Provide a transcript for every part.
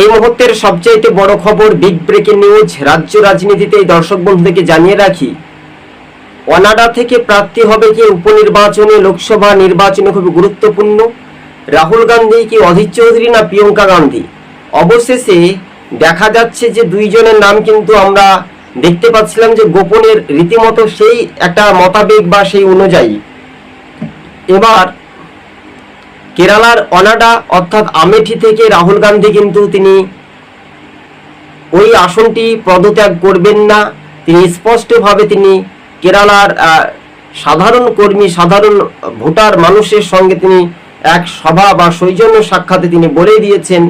এই মুহূর্তের সবচাইতে বড় খবর বিগ ব্রেকিং নিউজ রাজ্য রাজনীতিতে দর্শক বন্ধুদেরকে জানিয়ে রাখি। অনাডা থেকে প্রার্থী হবে কি উপনির্বাচনে লোকসভা নির্বাচনে খুবই গুরুত্বপূর্ণ? রাহুল গান্ধী কি অধীর চৌধুরী না প্রিয়ঙ্কা গান্ধী? অবশেষে দেখা যাচ্ছে যে দুইজনের নাম কিন্তু আমরা দেখতে পাচ্ছিলাম যে গোপনের রীতিমতো সেই একটা মতাবেগ বা সেই অনুযায়ী। এবার কেরালার অনাডা অর্থাৎ আমেঠি থেকে রাহুল গান্ধী কিন্তু তিনি ওই আসনটি পদত্যাগ করবেন না। তিনি স্পষ্টভাবে তিনি কেরালার সাধারণ কর্মী, সাধারণ ভোটার মানুষের সঙ্গে তিনি এক সভা বা সৌজন্য সাক্ষাতে তিনি বলে দিয়েছেন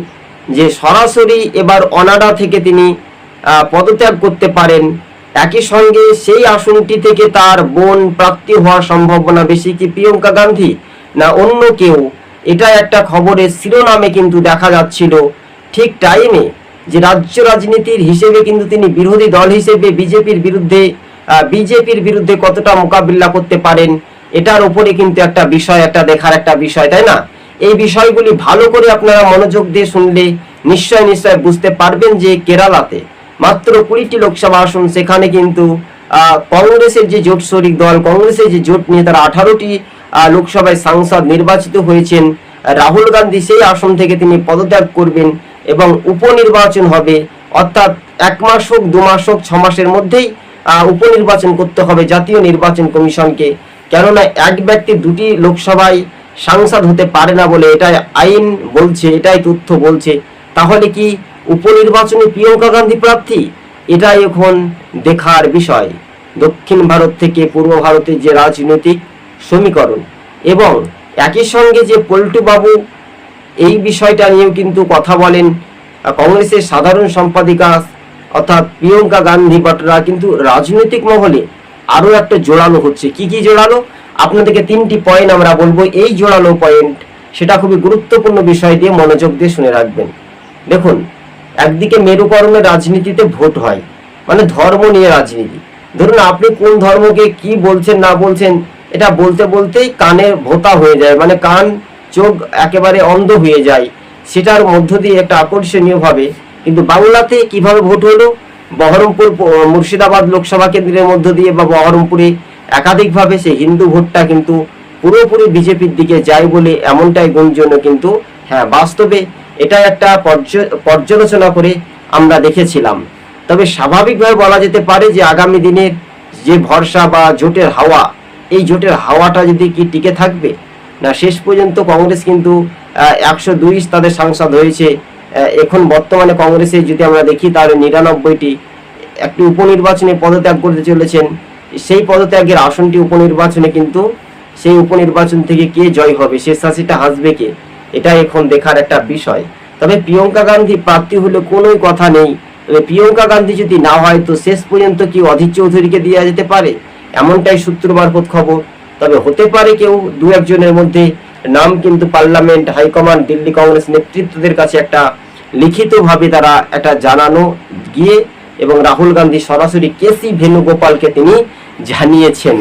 যে সরাসরি এবার অনাডা থেকে তিনি পদত্যাগ করতে পারেন। একই সঙ্গে সেই আসনটি থেকে তার বোন প্রাপ্তি হওয়ার সম্ভাবনা বেশি কি প্রিয়ঙ্কা গান্ধী না অন্য কেউ? এটা একটা খবরের শিরোনামে কিন্তু দেখা যাচ্ছিল ঠিক টাইমে যে রাজ্য রাজনীতির হিসেবে কিন্তু তিনি বিরোধী দল হিসেবে বিজেপির বিরুদ্ধে বিজেপির বিরুদ্ধে কতটা মোকাবিলা করতে পারেন, এটার উপরে কিন্তু একটা বিষয়, একটা দেখার একটা বিষয়, তাই না? এই বিষয়গুলি ভালো করে আপনারা মনোযোগ দিয়ে শুনলে নিশ্চয় নিশ্চয় বুঝতে পারবেন যে কেরালাতে মাত্র কুড়িটি লোকসভা আসন, সেখানে কিন্তু কংগ্রেসের যে জোট শরিক দল, কংগ্রেসের যে জোট নিয়ে তারা আঠারোটি লোকসভায় সাংসদ নির্বাচিত হয়েছেন। রাহুল গান্ধী সেই আসন থেকে তিনি পদত্যাগ করবেন এবং উপনির্বাচন হবে। অর্থাৎ এক মাস হোক, দু মাস হোক, ছ মাসের মধ্যেই উপনির্বাচন করতে হবে জাতীয় নির্বাচন কমিশনকে। কেননা এক ব্যক্তি দুটি লোকসভায় সাংসদ হতে পারে না বলে এটাই আইন বলছে, এটাই তথ্য বলছে। তাহলে কি উপনির্বাচনে প্রিয়ঙ্কা গান্ধী প্রার্থী? এটাই এখন দেখার বিষয়। দক্ষিণ ভারত থেকে পূর্ব ভারতের যে রাজনৈতিক সমীকরণ। এবং একই সঙ্গে যে পল্টু বাবু এই বিষয়টা নিয়েও কিন্তু কথা বলেন, কংগ্রেসের সাধারণ সম্পাদিকা অর্থাৎ প্রিয়ঙ্কা গান্ধী বটরা কিন্তু রাজনৈতিক মহলে আরও একটা জোড়ালো হচ্ছে। কি কি জোড়ালো আপনাদেরকে তিনটি পয়েন্ট আমরা বলব। এই জোড়ালো পয়েন্ট সেটা খুবই গুরুত্বপূর্ণ বিষয় দিয়ে মনোযোগ দিয়ে শুনে রাখবেন। দেখুন, একদিকে মেরুকরণের রাজনীতিতে ভোট হয় মানে ধর্ম নিয়ে রাজনীতি। ধরুন আপনি কোন ধর্মকে কি বলছেন না বলছেন এটা বলতে বলতেই কানে ভোতা হয়ে যায় মানে কান চোখ একেবারে অন্ধ হয়ে যায়। সেটার মধ্য দিয়ে একটা আকর্ষণীয় ভাবে, কিন্তু বাংলাতে কীভাবে ভোট হলো? বহরমপুর মুর্শিদাবাদ লোকসভা কেন্দ্রের মধ্য দিয়ে বা বহরমপুরে একাধিকভাবে সেই হিন্দু ভোটটা কিন্তু পুরোপুরি বিজেপির দিকে যায় বলে এমনটাই গুঞ্জন কিন্তু হ্যাঁ বাস্তবে এটা একটা পর্য- পর্যালোচনা করে আমরা দেখেছিলাম। তবে স্বাভাবিকভাবে বলা যেতে পারে যে আগামী দিনের যে ভরসা বা জোটের হাওয়া এই জোটের হাওয়াটা যদি কি টিকে থাকবে? না, শেষ পর্যন্ত কংগ্রেস কিন্তু একশো দুই তাদের সাংসদ হয়েছে। এখন বর্তমানে কংগ্রেসে যদি আমরা দেখি তাহলে নিরানব্বইটি একটি উপনির্বাচনে পদত্যাগ করতে চলেছেন। সেই পদত্যাগের আসনটি উপনির্বাচনে কিন্তু, সেই উপনির্বাচন থেকে কে জয় হবে শেষ হাসিটা হাসবে কে? এটা এখন দেখার একটা বিষয়। তবে প্রিয়ঙ্কা গান্ধী প্রার্থী হলে কোনোই কথা নেই। তবে প্রিয়ঙ্কা গান্ধী যদি না হয়, তো শেষ পর্যন্ত কি অধীর চৌধুরীকে দেওয়া যেতে পারে? এমনটাই সূত্র মারফত খবর। তবে হতে পারে কেউ দু একজনের মধ্যে নাম কিন্তু parliament high command Delhi Congress নেতৃত্বদের কাছে একটা লিখিতভাবে তারা একটা জানানো গিয়ে এবং রাহুল গান্ধী সরাসরি কেসি ভেনুগোপালকে তিনি জানিয়েছেন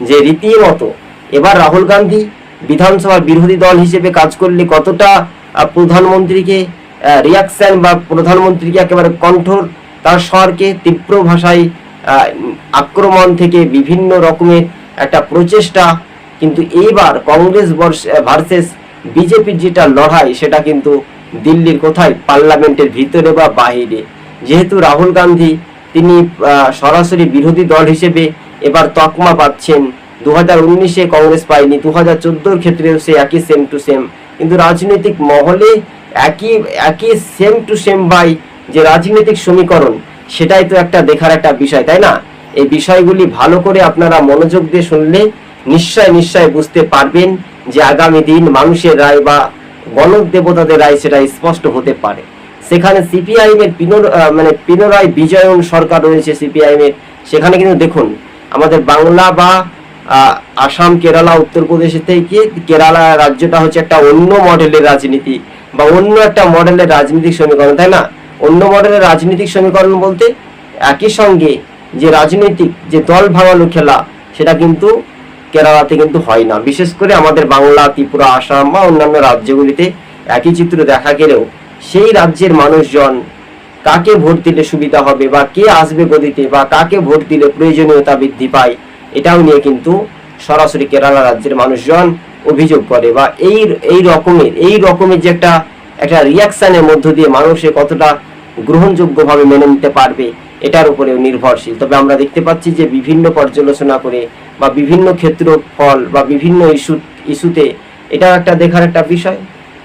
যে রীতিমতো এবার রাহুল গান্ধী বিধানসভার বিরোধী দল হিসেবে কাজ করলে কতটা প্রধানমন্ত্রীকে রিয়াকশন বা প্রধানমন্ত্রীকে একেবারে কণ্ঠর তার স্বরকে তীব্র ভাষায় আক্রমণ থেকে বিভিন্ন রকমের একটা প্রচেষ্টা, কিন্তু এইবার কংগ্রেস ভার্সেস বিজেপির যেটা লড়াই, সেটা কিন্তু দিল্লির কোথায়? পার্লামেন্টের ভিতরে বা বাহিরে। যেহেতু রাহুল গান্ধী, তিনি সরাসরি বিরোধী দল হিসেবে এবার তকমা পাচ্ছেন। দু হাজার উনিশে কংগ্রেস পায়নি দু হাজার চোদ্দোর ক্ষেত্রেও সে একই সেম টু সেম কিন্তু রাজনৈতিক মহলে একই একই সেম টু সেম বাই যে রাজনৈতিক সমীকরণ সেটাই তো একটা দেখার একটা বিষয়, তাই না? এই বিষয়গুলি ভালো করে আপনারা মনোযোগ দিয়ে শুনলে নিশ্চয় নিশ্চয় বুঝতে পারবেন যে আগামী দিন মানুষের রায় বা গণক দেবতাদের রায় সেটা স্পষ্ট হতে পারে। সেখানে সিপিআইএম এর মানে পিনরায় বিজয়ন সরকার রয়েছে সিপিআইএম এর সেখানে কিন্তু দেখুন, আমাদের বাংলা বা আসাম, কেরালা উত্তরপ্রদেশের থেকে কেরালা রাজ্যটা হচ্ছে একটা অন্য মডেলের রাজনীতি বা অন্য একটা মডেলের রাজনৈতিক সমীকরণ, তাই না? অন্য মডেলের রাজনৈতিক সমীকরণ বলতে একই সঙ্গে যে রাজনৈতিক যে দল ভাঙানো খেলা, সেটা কিন্তু কেরালাতে কিন্তু হয় না। বিশেষ করে আমাদের বাংলা, ত্রিপুরা, আসাম বা অন্যান্য রাজ্যগুলিতে একই চিত্র দেখা গেলেও সেই রাজ্যের মানুষজন কাকে ভোট দিলে সুবিধা হবে বা কে আসবে গদিতে বা কাকে ভোট দিলে প্রয়োজনীয়তা বৃদ্ধি পায়, এটাও নিয়ে কিন্তু সরাসরি কেরালা রাজ্যের মানুষজন অভিযোগ করে বা এই এই রকমের এই রকমের যে একটা একটা রিয়াকশনের মধ্য দিয়ে মানুষে কতটা গ্রহণযোগ্যভাবে মেনে নিতে পারবে, এটার উপরেও নির্ভরশীল। তবে আমরা দেখতে পাচ্ছি যে বিভিন্ন পর্যালোচনা করে বা বিভিন্ন ক্ষেত্র ফল বা বিভিন্ন ইস্যু, ইস্যুতে এটা একটা দেখার একটা বিষয়।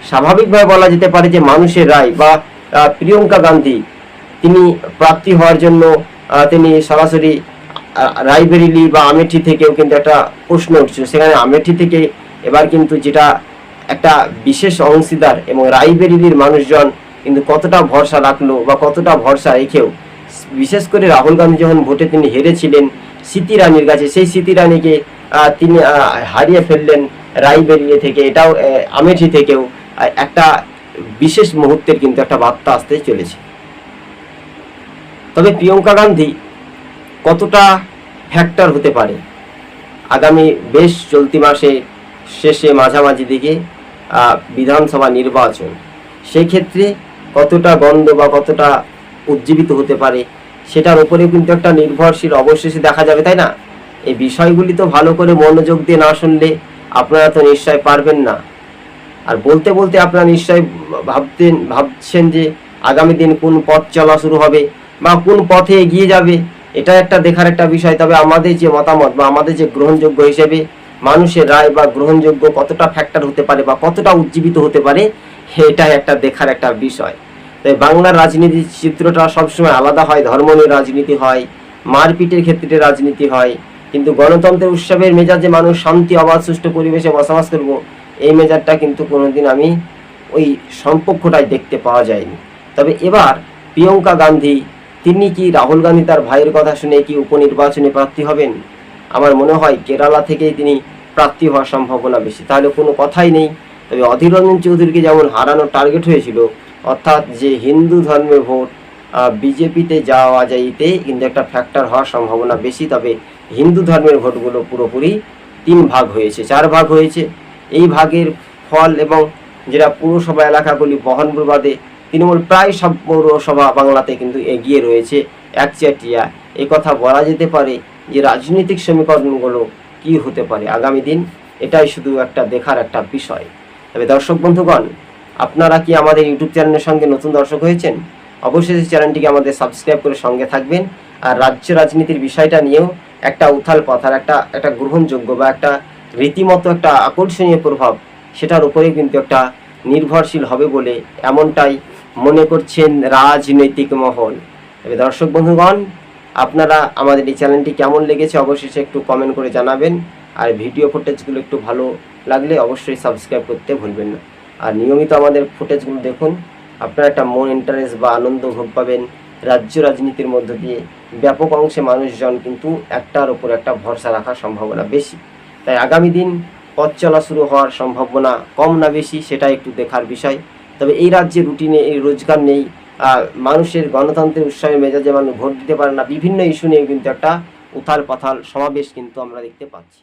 স্বাভাবিকভাবে বলা যেতে পারে যে মানুষের রায় বা প্রিয়ঙ্কা গান্ধী তিনি প্রার্থী হওয়ার জন্য তিনি সরাসরি রায়বেরিলি বা আমেঠি থেকেও কিন্তু একটা প্রশ্ন উঠছে। সেখানে আমেঠি থেকে এবার কিন্তু যেটা একটা বিশেষ অংশীদার এবং রায়বেরিলির মানুষজন কিন্তু কতটা ভরসা রাখল বা কতটা ভরসা রেখেও, বিশেষ করে রাহুল গান্ধী যখন ভোটে তিনি হেরেছিলেন, স্মৃতি রানীর কাছে, সেই স্মৃতি রানীকে তিনি হারিয়ে ফেললেন রায়বেরিলি থেকে, এটাও আমেঠি থেকেও একটা বিশেষ মুহূর্তের কিন্তু একটা বার্তা আসতে চলেছে। তবে প্রিয়ঙ্কা গান্ধী কতটা ফ্যাক্টর হতে পারে? আগামী বেশ চলতি মাসে শেষে মাঝামাঝি দিকে বিধানসভা নির্বাচন। সেই ক্ষেত্রে কতটা গন্ধ বা কতটা উজ্জীবিত হতে পারে, সেটার উপরেও কিন্তু একটা নির্ভরশীল অবশেষে দেখা যাবে, তাই না? এই বিষয়গুলি তো ভালো করে মনোযোগ দিয়ে না শুনলে আপনারা তো নিশ্চয় পারবেন না। আর বলতে বলতে আপনারা নিশ্চয় ভাবতেন, ভাবছেন যে আগামী দিন কোন পথ চলা শুরু হবে বা কোন পথে এগিয়ে যাবে এটা একটা দেখার একটা বিষয়। তবে আমাদের যে মতামত বা আমাদের যে গ্রহণযোগ্য হিসেবে মানুষের রায় বা গ্রহণযোগ্য কতটা ফ্যাক্টর হতে পারে বা কতটা উজ্জীবিত হতে পারে, এটাই একটা দেখার একটা বিষয়। তাই বাংলার রাজনীতির চিত্রটা সবসময় আলাদা হয়, ধর্ম নিয়ে রাজনীতি হয়, মারপিটের ক্ষেত্রে রাজনীতি হয়। কিন্তু গণতন্ত্রের উৎসবের মেজাজে মানুষ শান্তি, অবাধ, সুষ্ঠু পরিবেশে বসবাস করব, এই মেজাজটা কিন্তু কোনোদিন আমি ওই সম্পর্কটাই দেখতে পাওয়া যায়নি। তবে এবার প্রিয়ঙ্কা গান্ধী, তিনি কি রাহুল গান্ধী তার ভাইয়ের কথা শুনে কি উপনির্বাচনে প্রার্থী হবেন? আমার মনে হয় কেরালা থেকেই তিনি প্রার্থী হওয়ার সম্ভাবনা বেশি। তাহলে কোনো কথাই নেই। তবে অধীর রঞ্জন চৌধুরীকে যেমন হারানোর টার্গেট হয়েছিল অর্থাৎ যে হিন্দু ধর্মের ভোট বিজেপিতে যাওয়া যাইতে কিন্তু একটা ফ্যাক্টর হওয়ার সম্ভাবনা বেশি। তবে হিন্দু ধর্মের ভোটগুলো পুরোপুরি তিন ভাগ হয়েছে, চার ভাগ হয়েছে। এই ভাগের ফল এবং যেটা পুরসভা এলাকাগুলি বহনপুর বাদে তৃণমূল প্রায় সব পৌরসভা বাংলাতে কিন্তু এগিয়ে রয়েছে একচেটিয়া কথা বলা যেতে পারে যে রাজনৈতিক সমীকরণগুলো কি হতে পারে আগামী দিন, এটাই শুধু একটা দেখার একটা বিষয়। তবে দর্শক বন্ধুগণ আপনারা কি আমাদের ইউটিউব চ্যানেলের সঙ্গে নতুন দর্শক হয়েছেন? অবশ্যই চ্যানেলটিকে আমাদের সাবস্ক্রাইব করে সঙ্গে থাকবেন। আর রাজ্য রাজনীতির বিষয়টা নিয়েও একটা উথাল পথার, একটা একটা গ্রহণযোগ্য বা একটা রীতিমতো একটা আকর্ষণীয় প্রভাব, সেটার উপরে কিন্তু একটা নির্ভরশীল হবে বলে এমনটাই মনে করছেন রাজনৈতিক মহল। তবে দর্শক বন্ধুগণ, আপনারা আমাদের এই চ্যানেলটি কেমন লেগেছে অবশ্যই একটু কমেন্ট করে জানাবেন। আর ভিডিও ফুটেজগুলো একটু ভালো লাগলে অবশ্যই সাবস্ক্রাইব করতে ভুলবেন না। আর নিয়মিত আমাদের ফুটেজগুলো দেখুন। আপনারা একটা মন ইন্টারেস্ট বা আনন্দ ভোগ পাবেন। রাজ্য রাজনীতির মধ্য দিয়ে ব্যাপক অংশে মানুষজন কিন্তু একটার ওপর একটা ভরসা রাখার সম্ভাবনা বেশি। তাই আগামী দিন পথ চলা শুরু হওয়ার সম্ভাবনা কম না বেশি সেটা একটু দেখার বিষয়। তবে এই রাজ্যে রুটিনে এই রোজগার নেই মানুষের গণতন্ত্রের উৎসবে মেজাজে মানুষ ভোট দিতে পারে না। বিভিন্ন ইস্যু নিয়ে কিন্তু একটা উথাল পাথাল সমাবেশ কিন্তু আমরা দেখতে পাচ্ছি।